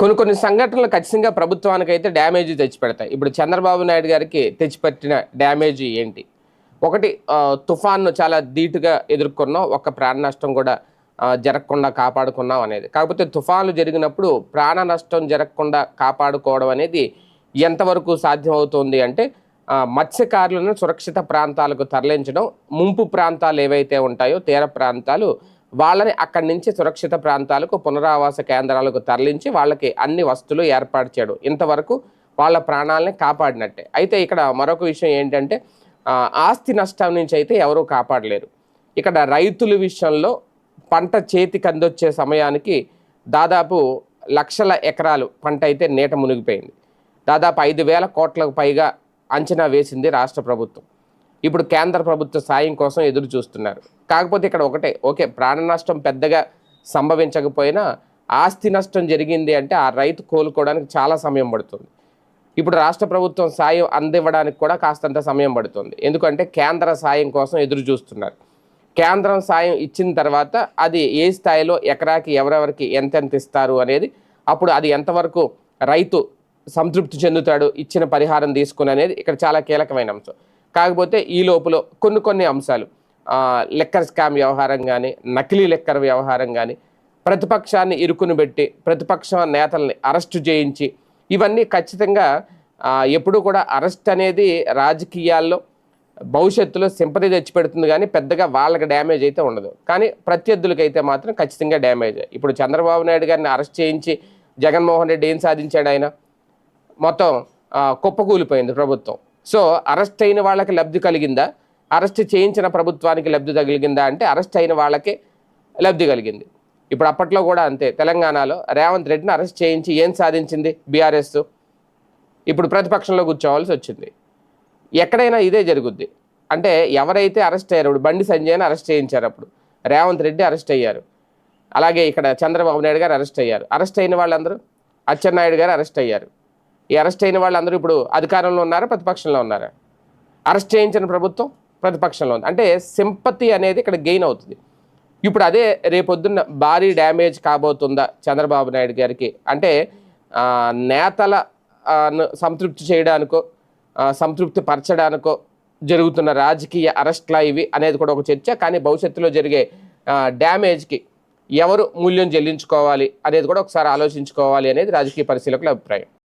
కొన్ని కొన్ని సంఘటనలు ఖచ్చితంగా ప్రభుత్వానికి అయితే డ్యామేజ్ తెచ్చిపెడతాయి. ఇప్పుడు చంద్రబాబు నాయుడు గారికి తెచ్చిపెట్టిన డ్యామేజ్ ఏంటి? ఒకటి తుఫాన్ను చాలా ధీటుగా ఎదుర్కొన్నాం. ఒక్క ప్రాణ నష్టం కూడా జరగకుండా కాపాడుకున్నాం అనేది. కాకపోతే తుఫాన్లు జరిగినప్పుడు ప్రాణ నష్టం జరగకుండా కాపాడుకోవడం అనేది ఎంతవరకు సాధ్యమవుతుంది అంటే మత్స్యకారులను సురక్షిత ప్రాంతాలకు తరలించడం. ముంపు ప్రాంతాలు ఏవైతే ఉంటాయో తీర ప్రాంతాలు వాళ్ళని అక్కడి నుంచి సురక్షిత ప్రాంతాలకు పునరావాస కేంద్రాలకు తరలించి వాళ్ళకి అన్ని వస్తువులు ఏర్పాటు చేయడం. ఇంతవరకు వాళ్ళ ప్రాణాలని కాపాడినట్టే. అయితే ఇక్కడ మరొక విషయం ఏంటంటే ఆస్తి నష్టం నుంచి అయితే ఎవరూ కాపాడలేరు. ఇక్కడ రైతుల విషయంలో పంట చేతికి అందొచ్చే సమయానికి దాదాపు లక్షల ఎకరాలు పంట అయితే నీట మునిగిపోయింది. దాదాపు ఐదు వేల కోట్లకు పైగా అంచనా వేసింది రాష్ట్ర ప్రభుత్వం. ఇప్పుడు కేంద్ర ప్రభుత్వ సాయం కోసం ఎదురు చూస్తున్నారు. కాకపోతే ఇక్కడ ఒకటే ఓకే ప్రాణ నష్టం పెద్దగా సంభవించకపోయినా ఆస్తి నష్టం జరిగింది అంటే ఆ రైతు కోలుకోవడానికి చాలా సమయం పడుతుంది. ఇప్పుడు రాష్ట్ర ప్రభుత్వం సాయం అందివ్వడానికి కూడా కాస్తంత సమయం పడుతుంది. ఎందుకంటే కేంద్ర సాయం కోసం ఎదురు చూస్తున్నారు. కేంద్రం సాయం ఇచ్చిన తర్వాత అది ఏ స్థాయిలో ఎకరాకి ఎవరెవరికి ఎంతెంత ఇస్తారు అనేది అప్పుడు అది ఎంతవరకు రైతు సంతృప్తి చెందుతాడు ఇచ్చిన పరిహారం తీసుకుని అనేది ఇక్కడ చాలా కీలకమైన అంశం. కాకపోతే ఈ లోపల కొన్ని కొన్ని అంశాలు లెక్కర్ స్కామ్ వ్యవహారం కానీ నకిలీ లెక్కర్ వ్యవహారం కానీ ప్రతిపక్షాన్ని ఇరుకును పెట్టి ప్రతిపక్ష నేతల్ని అరెస్టు చేయించి ఇవన్నీ ఖచ్చితంగా ఎప్పుడు ఎప్పుడూ కూడా అరెస్ట్ అనేది రాజకీయాల్లో భవిష్యత్తులో సింపతి తెచ్చిపెడుతుంది కానీ పెద్దగా వాళ్ళకి డ్యామేజ్ అయితే ఉండదు. కానీ ప్రత్యర్థులకైతే మాత్రం ఖచ్చితంగా డ్యామేజ్. ఇప్పుడు చంద్రబాబు నాయుడు గారిని అరెస్ట్ చేయించి జగన్మోహన్ రెడ్డి ఏం సాధించాడు ఆయన? మొత్తం కుప్పకూలిపోయింది ప్రభుత్వం. సో అరెస్ట్ అయిన వాళ్ళకి లబ్ధి కలిగిందా? అరెస్ట్ చేయించిన ప్రభుత్వానికి లబ్ధి తగిలిందా అంటే అరెస్ట్ అయిన వాళ్ళకే లబ్ధి కలిగింది. ఇప్పుడు అప్పట్లో కూడా అంతే తెలంగాణలో రేవంత్ రెడ్డిని అరెస్ట్ చేయించి ఏం సాధించింది బీఆర్ఎస్? ఇప్పుడు ప్రతిపక్షంలో కూర్చోవాల్సి వచ్చింది. ఎక్కడైనా ఇదే జరుగుద్ది. అంటే ఎవరైతే అరెస్ట్ అయ్యారు ఇప్పుడు బండి సంజయ్ని అరెస్ట్ చేయించారు అప్పుడు. రేవంత్ రెడ్డి అరెస్ట్ అయ్యారు. అలాగే ఇక్కడ చంద్రబాబు నాయుడు గారు అరెస్ట్ అయ్యారు. అరెస్ట్ అయిన వాళ్ళందరూ అచ్చెన్నాయుడు గారు అరెస్ట్ అయ్యారు. ఈ అరెస్ట్ అయిన వాళ్ళందరూ ఇప్పుడు అధికారంలో ఉన్నారా ప్రతిపక్షంలో ఉన్నారా? అరెస్ట్ చేయించిన ప్రభుత్వం ప్రతిపక్షంలో ఉంది. అంటే సింపతి అనేది ఇక్కడ గెయిన్ అవుతుంది. ఇప్పుడు అదే రేపొద్దున్న భారీ డ్యామేజ్ కాబోతుందా చంద్రబాబు నాయుడు గారికి? అంటే నేతల ను సంతృప్తి చేయడానికో సంతృప్తి పరచడానికో జరుగుతున్న రాజకీయ అరెస్ట్లా ఇవి అనేది కూడా ఒక చర్చ. కానీ భవిష్యత్తులో జరిగే డ్యామేజ్కి ఎవరు మూల్యం చెల్లించుకోవాలి అనేది కూడా ఒకసారి ఆలోచించుకోవాలి అనేది రాజకీయ పరిశీలకుల అభిప్రాయం.